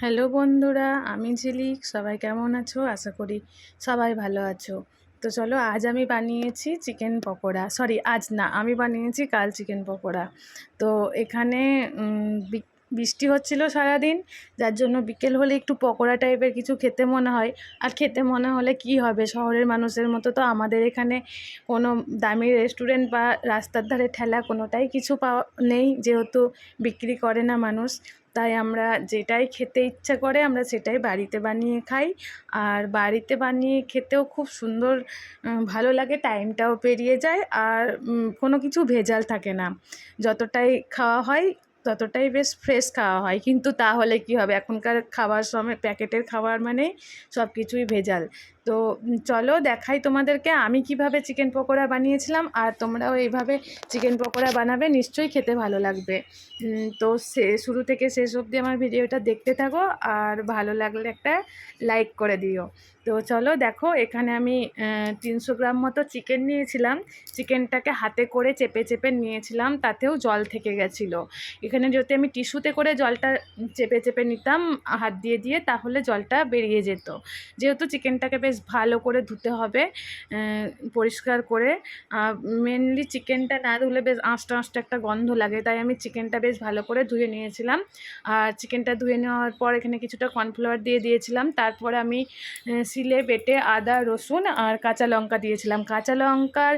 Hello বন্ধুরা, আমি ঝিলিক, সবাই কেমন আছো? আশা করি সবাই ভালো আছো। তো চলো, আজ আমি বানিয়েছি চিকেন পকোড়া। সরি, আজ না, আমি বানিয়েছি কাল চিকেন পকোড়া। তো এখানে বৃষ্টি হচ্ছিল সারাদিন, যার জন্য বিকেল হলে একটু পকোড়া টাইপের কিছু খেতে মনে হয়। আর খেতে মনে হলে কি হবে? শহরের মানুষের মতো তো আমাদের এখানে কোনো দামি রেস্টুরেন্ট বা রাস্তার ধারে ঠেলা কোনোটাই কিছু পাওয়া নেই, যেহেতু বিক্রি করে না মানুষ। তাই আমরা যেটাই খেতে ইচ্ছা করে আমরা সেটাই বাড়িতে বানিয়ে খাই। আর বাড়িতে বানিয়ে খেতেও খুব সুন্দর ভালো লাগে, টাইমটাও পেরিয়ে যায়। আর কোনো কিছু ভেজাল থাকে না। যতটাই খাওয়া হয় ততটাই বেশ ফ্রেশ খাওয়া হয়। কিন্তু তাহলে কি হবে? এখনকার খাবার সময় প্যাকেটের খাবার মানে সব কিছুই ভেজাল। তো চলো দেখাই তোমাদেরকে আমি কীভাবে চিকেন পকোড়া বানিয়েছিলাম আর তোমরাও এইভাবে চিকেন পকোড়া বানাবে, নিশ্চয়ই খেতে ভালো লাগবে। তো সে, শুরু থেকে শেষ অবধি আমার ভিডিওটা দেখতে থাকো আর ভালো লাগলে একটা লাইক করে দিও। তো চলো দেখো, এখানে আমি তিনশো গ্রাম মতো চিকেন নিয়েছিলাম। চিকেনটাকে হাতে করে চেপে চেপে নিয়েছিলাম, তাতেও জল থেকে গেছিল। এখানে যদি আমি টিস্যুতে করে জলটা চেপে চেপে নিতাম, হাত দিয়ে দিয়ে, তাহলে জলটা বেরিয়ে যেত। যেহেতু চিকেনটাকে বেশ ভালো করে ধুতে হবে পরিষ্কার করে। মেনলি চিকেনটা না ধুলে বেশ আঁশটা আঁশটা একটা গন্ধ লাগে, তাই আমি চিকেনটা বেশ ভালো করে ধুয়ে নিয়েছিলাম। আর চিকেনটা ধুয়ে নেওয়ার পর এখানে কিছুটা কর্নফ্লাওয়ার দিয়ে দিয়েছিলাম। তারপরে আমি শিলে বেটে আদা, রসুন আর কাঁচা লঙ্কা দিয়েছিলাম। কাঁচা লঙ্কার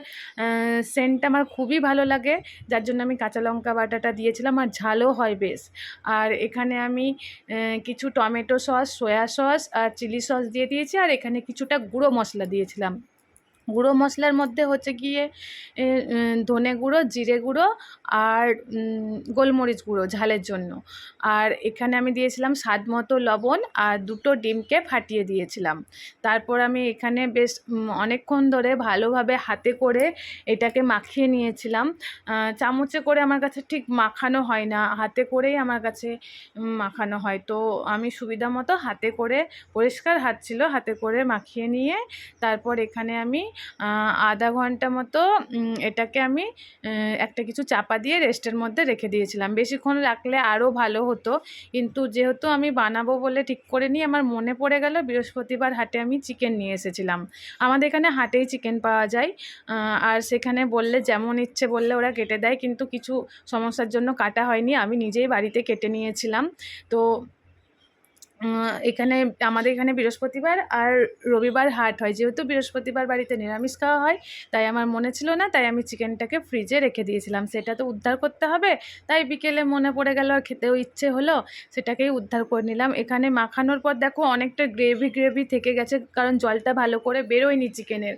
সেন্টটা আমার খুবই ভালো লাগে, যার জন্য আমি কাঁচা লঙ্কা বাটাটা দিয়েছিলাম আর ঝালও হয় বেশ। আর এখানে আমি কিছু টমেটো সস, সয়া সস আর চিলি সস দিয়ে দিয়েছি। আর এখানে কিছুটা গুঁড়ো মশলা দিয়েছিলাম। গুঁড়ো মশলার মধ্যে হচ্ছে গিয়ে ধনে গুঁড়ো, জিরে গুঁড়ো আর গোলমরিচ গুঁড়ো ঝালের জন্য। আর এখানে আমি দিয়েছিলাম স্বাদ মতো লবণ আর দুটো ডিমকে ফাটিয়ে দিয়েছিলাম। তারপর আমি এখানে বেশ অনেকক্ষণ ধরে ভালোভাবে হাতে করে এটাকে মাখিয়ে নিয়েছিলাম। চামচে করে আমার কাছে ঠিক মাখানো হয় না, হাতে করেই আমার কাছে মাখানো হয়। তো আমি সুবিধা মতো হাতে করে, পরিষ্কার হাত ছিল, হাতে করে মাখিয়ে নিয়ে তারপর এখানে আমি আধা ঘণ্টা মতো এটাকে আমি একটা কিছু চাপা দিয়ে রেস্টের মধ্যে রেখে দিয়েছিলাম। বেশিক্ষণ রাখলে আরও ভালো হতো। কিন্তু যেহেতু আমি বানাবো বলে ঠিক করে নিই আমার মনে পড়ে গেল, বৃহস্পতিবার হাটে আমি চিকেন নিয়ে এসেছিলাম। আমাদের এখানে হাটেই চিকেন পাওয়া যায়। আর সেখানে বললে যেমন ইচ্ছে বললে ওরা কেটে দেয়, কিন্তু কিছু সমস্যার জন্য কাটা হয়নি। আমি নিজেই বাড়িতে কেটে নিয়েছিলাম। তো এখানে, আমাদের এখানে বৃহস্পতিবার আর রবিবার হাট হয়। যেহেতু বৃহস্পতিবার বাড়িতে নিরামিষ খাওয়া হয়, তাই আমার মনে ছিল না, তাই আমি চিকেনটাকে ফ্রিজে রেখে দিয়েছিলাম। সেটা তো উদ্ধার করতে হবে, তাই বিকেলে মনে পড়ে গেল আর খেতেও ইচ্ছে হলো, সেটাকেই উদ্ধার করে নিলাম। এখানে মাখানোর পর দেখো, অনেকটা গ্রেভি গ্রেভি থেকে গেছে, কারণ জলটা ভালো করে বেরোয়নি চিকেনের।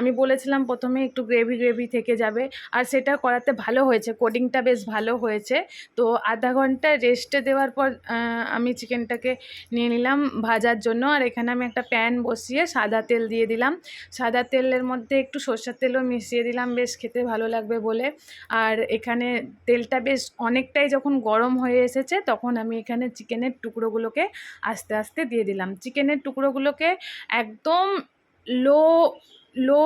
আমি বলেছিলাম, প্রথমে একটু গ্রেভি গ্রেভি থেকে যাবে। আর সেটা করাতে ভালো হয়েছে কোডিংটা বেশ ভালো হয়েছে। তো আধা ঘণ্টা রেস্টে দেওয়ার পর আমি চিকেনটাকে নিয়ে নিলাম ভাজার জন্য। আর এখানে আমি একটা প্যান বসিয়ে সাদা তেল দিয়ে দিলাম। সাদা তেলের মধ্যে একটু সর্ষের তেলও মিশিয়ে দিলাম, বেশ খেতে ভালো লাগবে বলে। আর এখানে তেলটা বেশ অনেকটাই যখন গরম হয়ে এসেছে, তখন আমি এখানে চিকেনের টুকরোগুলোকে আস্তে আস্তে দিয়ে দিলাম। চিকেনের টুকরোগুলোকে একদম লো লো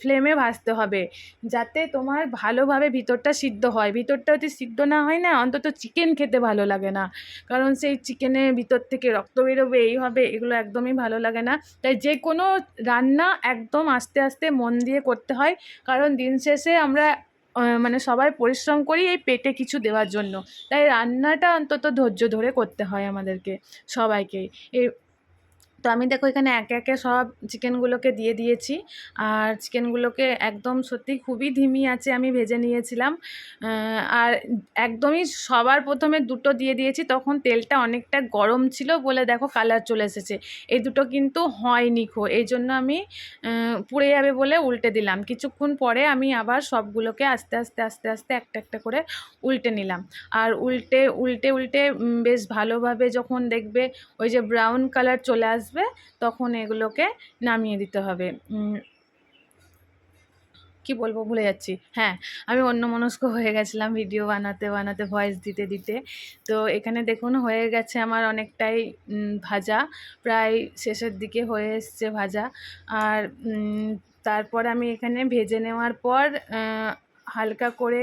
ফ্লেমে ভাজতে হবে। যাতে তোমার ভালোভাবে ভিতরটা সিদ্ধ হয়। ভিতরটা যদি সিদ্ধ না হয় না, অন্তত চিকেন খেতে ভালো লাগে না। কারণ সেই চিকেনের ভিতর থেকে রক্ত বেরোবে, এই হবে, এগুলো একদমই ভালো লাগে না। তাই যে কোনো রান্না একদম আস্তে আস্তে মন দিয়ে করতে হয়। কারণ দিন শেষে আমরা মানে সবাই পরিশ্রম করি এই পেটে কিছু দেওয়ার জন্য। তাই রান্নাটা অন্তত ধৈর্য ধরে করতে হয় আমাদেরকে সবাইকেই এই তো আমি দেখো এখানে একে একে সব চিকেনগুলোকে দিয়ে দিয়েছি। আর চিকেনগুলোকে একদম সত্যি খুবই ধিমি আছে আমি ভেজে নিয়েছিলাম। আর একদমই সবার প্রথমে দুটো দিয়ে দিয়েছি, তখন তেলটা অনেকটা গরম ছিল বলে দেখো কালার চলে এসেছে। এই দুটো কিন্তু হয়নি খো, এই জন্য আমি পুড়ে যাবে বলে উল্টে দিলাম। কিছুক্ষণ পরে আমি আবার সবগুলোকে আস্তে আস্তে আস্তে আস্তে একটা একটা করে উল্টে নিলাম। আর উল্টে উল্টে উল্টে বেশ ভালোভাবে যখন দেখবে ওই যে ব্রাউন কালার চলে আসবে তখন এগুলোকে নামিয়ে দিতে হবে। কি বলব, ভুলে যাচ্ছি। হ্যাঁ আমি অন্যমনস্ক হয়ে গেছিলাম ভিডিও বানাতে বানাতে ভয়েস দিতে দিতে। তো এখানে দেখুন, হয়ে গেছে আমার অনেকটাই ভাজা। প্রায় শেষের দিকে হয়ে এসছে ভাজা। আর তারপর আমি এখানে ভেজে নেওয়ার পর হালকা করে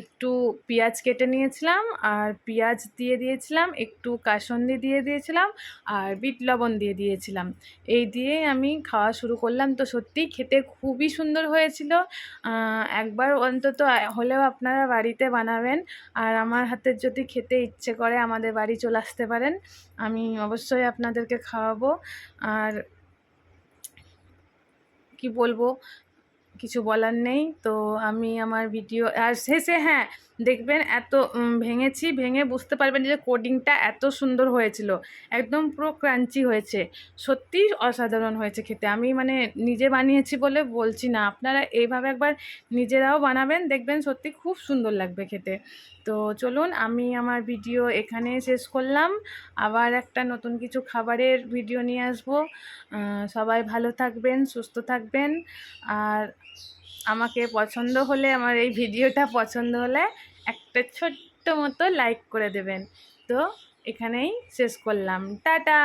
একটু পেঁয়াজ কেটে নিয়েছিলাম, আর পেঁয়াজ দিয়ে দিয়েছিলাম, একটু কাসন্দি দিয়ে দিয়েছিলাম, আর বিট লবণ দিয়ে দিয়েছিলাম। এই দিয়ে আমি খাওয়া শুরু করলাম। তো সত্যিই খেতে খুবই সুন্দর হয়েছিল। একবার অন্তত হলেও আপনারা বাড়িতে বানাবেন, আর আমার হাতের যদি খেতে ইচ্ছে করে আমাদের বাড়ি চলে আসতে পারেন, আমি অবশ্যই আপনাদেরকে খাওয়াবো। আর কি বলব? কিছু বলার নেই। তো আমি আমার ভিডিও আর শেষে হ্যাঁ দেখবেন এত ভেঙেছি, ভেঙে বুঝতে পারবেন যে কোডিংটা এত সুন্দর হয়েছিল। একদম পুরো ক্রাঞ্চি হয়েছে। সত্যি অসাধারণ হয়েছে খেতে। আমি মানে নিজে বানিয়েছি বলে বলছি না। আপনারা এইভাবে একবার নিজেরাও বানাবেন, দেখবেন সত্যি খুব সুন্দর লাগবে খেতে। তো চলুন, আমি আমার ভিডিও এখানে শেষ করলাম। আবার একটা নতুন কিছু খাবারের ভিডিও নিয়ে আসব। সবাই ভালো থাকবেন, সুস্থ থাকবেন। আর আমাকে পছন্দ হলে, আমার এই ভিডিওটা পছন্দ হলে একটা ছোট্ট মতো লাইক করে দেবেন। তো এখানেই শেষ করলাম। টাটা!